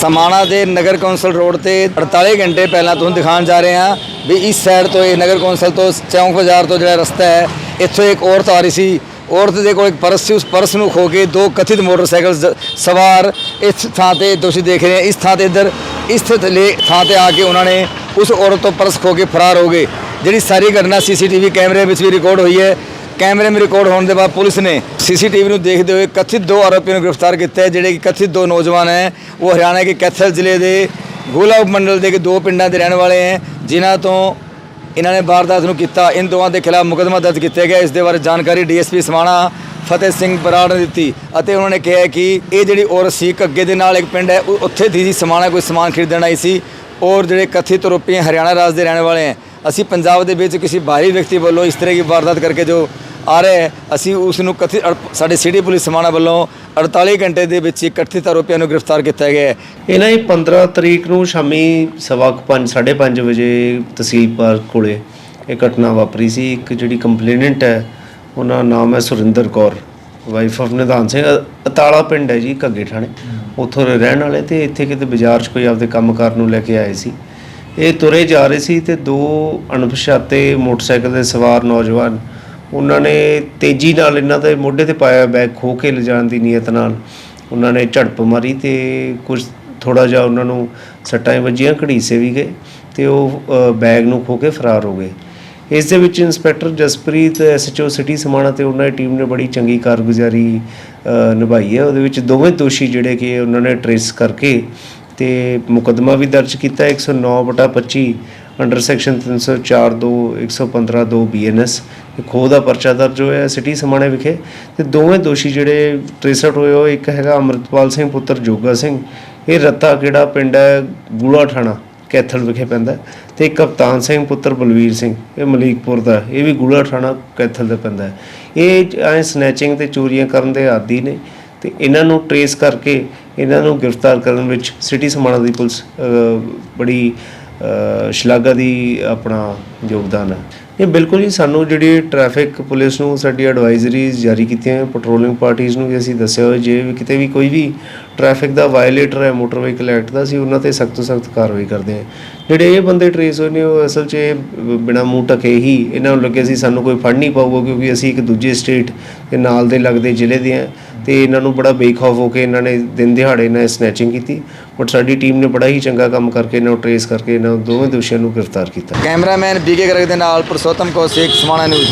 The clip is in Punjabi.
ਸਮਾਣਾ ਦੇ ਨਗਰ ਕੌਂਸਲ ਰੋਡ ਤੇ 48 ਘੰਟੇ ਪਹਿਲਾਂ ਤੁਹਾਨੂੰ ਦਿਖਾਉਣ ਜਾ ਰਹੇ ਹਾਂ ਵੀ ਇਸ ਸਾਈਡ ਤੋਂ ਇਹ ਨਗਰ ਕੌਂਸਲ ਤੋਂ ਚੌਂਕ ਬਾਜ਼ਾਰ ਤੋਂ ਜਿਹੜਾ ਰਸਤਾ ਹੈ, ਇੱਥੋਂ ਇੱਕ ਔਰਤ ਆ ਰਹੀ ਸੀ। ਔਰਤ ਦੇ ਕੋਲ ਇੱਕ ਪਰਸ ਸੀ, ਉਸ ਪਰਸ ਨੂੰ ਖੋ ਕੇ ਦੋ ਕਥਿਤ ਮੋਟਰਸਾਈਕਲ ਜ਼- ਸਵਾਰ ਇਸ ਥਾਂ ਤੇ ਤੁਸੀਂ ਦੇਖ ਰਹੇ ਇਸ ਥਾਂ ਤੇ ਇੱਧਰ ਇਸ ਥਲੇ ਥਾਂ ਤੇ ਆ ਕੇ ਉਹਨਾਂ ਨੇ ਉਸ ਔਰਤ ਤੋਂ ਪਰਸ ਖੋ ਕੇ ਫਰਾਰ ਹੋ ਗਏ। ਜਿਹੜੀ ਸਾਰੀ ਘਟਨਾ ਸੀਸੀਟੀਵੀ ਕੈਮਰੇ ਵਿੱਚ ਵੀ ਰਿਕਾਰਡ ਹੋਈ ਹੈ। ਕੈਮਰੇ ਵਿੱਚ ਰਿਕਾਰਡ ਹੋਣ ਦੇ ਬਾਅਦ ਪੁਲਿਸ ਨੇ ਸੀਸੀਟੀਵੀ ਨੂੰ ਦੇਖਦੇ ਹੋਏ ਕਥਿਤ ਦੋ ਆਰੋਪੀਆਂ ਨੂੰ ਗ੍ਰਿਫਤਾਰ ਕੀਤਾ ਹੈ, ਜਿਹੜੇ ਕਿ ਕਥਿਤ ਦੋ ਨੌਜਵਾਨ ਹੈ। ਉਹ ਹਰਿਆਣਾ ਦੇ ਕੈਥਲ ਜ਼ਿਲ੍ਹੇ ਦੇ ਗੋਲਾ ਮੰਡਲ ਦੇ ਕਿ ਦੋ ਪਿੰਡਾਂ ਦੇ ਰਹਿਣ ਵਾਲੇ ਹੈ, ਜਿਨ੍ਹਾਂ ਤੋਂ ਇਹਨਾਂ ਨੇ ਵਾਰਦਾਤ ਨੂੰ ਕੀਤਾ। ਇਨ ਦੋਵਾਂ ਦੇ ਖਿਲਾਫ ਮੁਕੱਦਮਾ ਦਰਜ ਕੀਤਾ ਗਿਆ। ਇਸ ਦੇ ਬਾਰੇ ਜਾਣਕਾਰੀ ਡੀਐਸਪੀ ਸਮਾਣਾ ਫਤਿਹ ਸਿੰਘ ਬਰਾੜ ਨੇ ਦਿੱਤੀ ਅਤੇ ਉਹਨਾਂ ਨੇ ਕਿਹਾ ਕਿ ਇਹ ਜਿਹੜੀ ਔਰਤ ਸੀ ਘੱਗੇ ਦੇ ਨਾਲ ਇੱਕ ਪਿੰਡ ਹੈ ਉੱਥੇ ਦੀ ਸੀ। ਸਮਾਣਾ ਕੋਈ ਸਮਾਨ ਖਰੀਦਣ ਆਈ ਸੀ। ਔਰ ਜਿਹੜੇ ਕਥਿਤ ਆਰੋਪੀ ਹਰਿਆਣਾ ਰਾਜ ਦੇ ਰਹਿਣ ਵਾਲੇ ਹੈ ਅਸੀਂ ਪੰਜਾਬ ਦੇ ਵਿੱਚ ਕਿਸੇ ਬਾਹਰੀ ਵਿਅਕਤੀ ਵੱਲੋਂ ਇਸ ਤਰ੍ਹਾਂ ਦੀ ਵਾਰਦਾਤ ਕਰਕੇ ਜੋ ਆ ਰਿਹਾ ਹੈ ਅਸੀਂ ਉਸ ਨੂੰ ਕਥਿਤ ਅੜ- ਸਾਡੇ ਸਿਟੀ ਪੁਲਿਸ ਸਮਾਣਾ ਵੱਲੋਂ 48 ਘੰਟੇ ਦੇ ਵਿੱਚ ਹੀ ਕਥਿਤ ਆਰੋਪੀਆਂ ਨੂੰ ਗ੍ਰਿਫਤਾਰ ਕੀਤਾ ਗਿਆ ਹੈ। ਇਹਨਾਂ ਹੀ 15 ਤਰੀਕ ਨੂੰ ਸ਼ਾਮੀ ਸਵਾ ਕੁ ਪੰਜ, ਸਾਢੇ 5:30 ਵਜੇ ਤਹਿਸੀਲ ਪਾਰਕ ਕੋਲੇ ਇਹ ਘਟਨਾ ਵਾਪਰੀ ਸੀ। ਇੱਕ ਜਿਹੜੀ ਕੰਪਲੇਨੈਂਟ ਹੈ ਉਹਨਾਂ ਦਾ ਨਾਮ ਹੈ ਸੁਰਿੰਦਰ ਕੌਰ। ਵਾਈਫ ਆਫ ਨਿਧਾਨ ਸਿੰਘ ਅਤਾਲਾ ਪਿੰਡ ਹੈ ਜੀ ਘੱਗੇ ਥਾਣੇ। ਉੱਥੋਂ ਦੇ ਰਹਿਣ ਵਾਲੇ ਤੇ ਇੱਥੇ ਕਿਤੇ ਬਾਜ਼ਾਰ 'ਚ ਕੋਈ ਆਪਦੇ ਕੰਮ ਕੰਮਕਾਰ ਨੂੰ ਲੈ ਕੇ ਆਏ ਸੀ। ਇਹ ਤੁਰੇ ਜਾ ਰਹੇ ਸੀ ਤੇ ਦੋ ਅਣਪਛਾਤੇ ਮੋਟਰਸਾਈਕਲ ਦੇ ਸਵਾਰ ਨੌਜਵਾਨ, ਉਹਨਾਂ ਨੇ ਤੇਜ਼ੀ ਨਾਲ ਇਹਨਾਂ ਦੇ ਮੋਢੇ ਤੇ ਪਾਇਆ ਬੈਗ ਖੋ ਕੇ ਲਿਜਾਣ ਦੀ ਨੀਅਤ ਨਾਲ। ਉਹਨਾਂ ਨੇ ਝੜਪ ਮਾਰੀ ਤੇ ਕੁਝ ਥੋੜਾ ਜਿਹਾ ਉਹਨਾਂ ਨੂੰ ਸੱਟਾਂ ਵੱਜੀਆਂ, ਘੜੀਸੇ ਵੀ ਗਏ ਤੇ ਉਹ ਬੈਗ ਨੂੰ ਖੋ ਕੇ ਫਰਾਰ ਹੋ ਗਏ। ਇਸ ਦੇ ਵਿੱਚ inspector Jaspreet SHO city Samana ਤੇ ਉਹਨਾਂ ਦੀ ਟੀਮ ਨੇ ਬੜੀ ਚੰਗੀ ਕਾਰਗੁਜ਼ਾਰੀ ਨਿਭਾਈ ਹੈ। ਉਹਦੇ ਵਿੱਚ ਦੋਵੇਂ ਦੋਸ਼ੀ ਜਿਹੜੇ ਕਿ ਉਹਨਾਂ ਨੇ ਟਰੇਸ ਕਰਕੇ ਤੇ ਮੁਕੱਦਮਾ ਵੀ ਦਰਜ ਕੀਤਾ 109/25 ਅੰਡਰ ਸੈਕਸ਼ਨ 304 2 115 2 ਬੀਐਨਐਸ ਖੋਹ ਦਾ ਪਰਚਾ ਦਰਜ ਹੋਇਆ ਸਿਟੀ ਸਮਾਣੇ ਵਿਖੇ। ਤੇ ਦੋਵੇਂ ਦੋਸ਼ੀ ਜਿਹੜੇ ਟ੍ਰੇਸ ਹੋਏ ਉਹ ਇੱਕ ਹੈਗਾ ਅਮਰਤਪਾਲ ਸਿੰਘ ਪੁੱਤਰ ਜੋਗਾ ਸਿੰਘ। ਇਹ ਰੱਤਾ ਕਿਹੜਾ ਪਿੰਡ ਹੈ? ਗੂੜਾ ਠਾਣਾ ਕੈਥਲ ਵਿਖੇ ਪੈਂਦਾ ਹੈ, ਤੇ ਕਪਤਾਨ ਸਿੰਘ ਪੁੱਤਰ ਬਲਵੀਰ ਸਿੰਘ ਇਹ ਮਲੀਕਪੁਰ ਦਾ ਇਹ ਵੀ ਗੂੜਾ ਠਾਣਾ ਕੈਥਲ ਦਾ ਪੈਂਦਾ ਇਹ ਐ ਸਨੈਚਿੰਗ ਤੇ ਚੋਰੀਆਂ ਕਰਨ ਦੇ ਆਦੀ ਨੇ। ਤੇ ਇਹਨਾਂ ਨੂੰ ਟਰੇਸ ਕਰਕੇ ਇਹਨਾਂ ਨੂੰ ਗ੍ਰਿਫਤਾਰ ਕਰਨ ਵਿੱਚ ਸਿਟੀ ਸਮਾਣਾ ਦੀ ਪੁਲਿਸ ਬੜੀ ਸ਼ਲਾਘਾ ਦੀ ਆਪਣਾ ਯੋਗਦਾਨ ਹੈ। ਇਹ ਬਿਲਕੁਲ ਹੀ ਸਾਨੂੰ ਜਿਹੜੀ ਟ੍ਰੈਫਿਕ ਪੁਲਿਸ ਨੂੰ ਸਾਡੀ ਐਡਵਾਈਜ਼ਰੀਜ਼ ਜਾਰੀ ਕੀਤੀਆਂ ਪੈਟਰੋਲਿੰਗ ਪਾਰਟੀਆਂ ਨੂੰ ਵੀ ਅਸੀਂ ਦੱਸਿਆ ਹੋਇਆ, ਜੇ ਵੀ ਕਿਤੇ ਵੀ ਕੋਈ ਵੀ ਟ੍ਰੈਫਿਕ ਦਾ ਵਾਇਲੇਟਰ ਹੈ ਮੋਟਰ ਵਹੀਕਲ ਐਕਟ ਦਾ, ਅਸੀਂ ਉਹਨਾਂ ਤੇ ਸਖਤ ਤੋਂ ਸਖਤ ਕਾਰਵਾਈ ਕਰਦੇ ਹਾਂ। ਜਿਹੜੇ ਇਹ ਬੰਦੇ ਟਰੇਸ ਹੋਏ ਨੇ, ਉਹ ਅਸਲ 'ਚ ਇਹ ਬਿਨਾ ਮੂੰਹ ਢਕੇ ਹੀ ਇਹਨਾਂ ਨੂੰ ਲੱਗੇ ਸੀ ਸਾਨੂੰ ਕੋਈ ਫੜ ਨਹੀਂ ਪਾਊਗਾ, ਕਿਉਂਕਿ ਅਸੀਂ ਇੱਕ ਦੂਜੇ ਸਟੇਟ ਦੇ ਨਾਲ ਦੇ ਲੱਗਦੇ ਜ਼ਿਲ੍ਹੇ ਦੇ ਹਾਂ। ਤੇ ਇਹਨਾਂ ਨੂੰ ਬੜਾ ਬੇਖੌਫ ਹੋ ਕੇ ਇਹਨਾਂ ਨੇ ਦਿਨ ਦਿਹਾੜੇ ਇਹਨਾਂ ਸਨੈਚਿੰਗ ਕੀਤੀ। ਬਟ ਸਾਡੀ ਟੀਮ ਨੇ ਬੜਾ ਹੀ ਚੰਗਾ ਕੰਮ ਕਰਕੇ ਇਹਨਾਂ ਨੂੰ ਟਰੇਸ ਕਰਕੇ ਇਹਨਾਂ ਦੋਵੇਂ ਦੋਸ਼ੀਆਂ ਨੂੰ ਗ੍ਰਿਫਤਾਰ ਕੀਤਾ। ਕੈਮਰਾਮੈਨ ਬੀਕੇ ਗਰਗ ਦੇ ਨਾਲ ਪੁਰਸ਼ੋਤਮ ਕੌਸ਼ਿਕ ਸਮਾਣਾ ਨਿਊਜ਼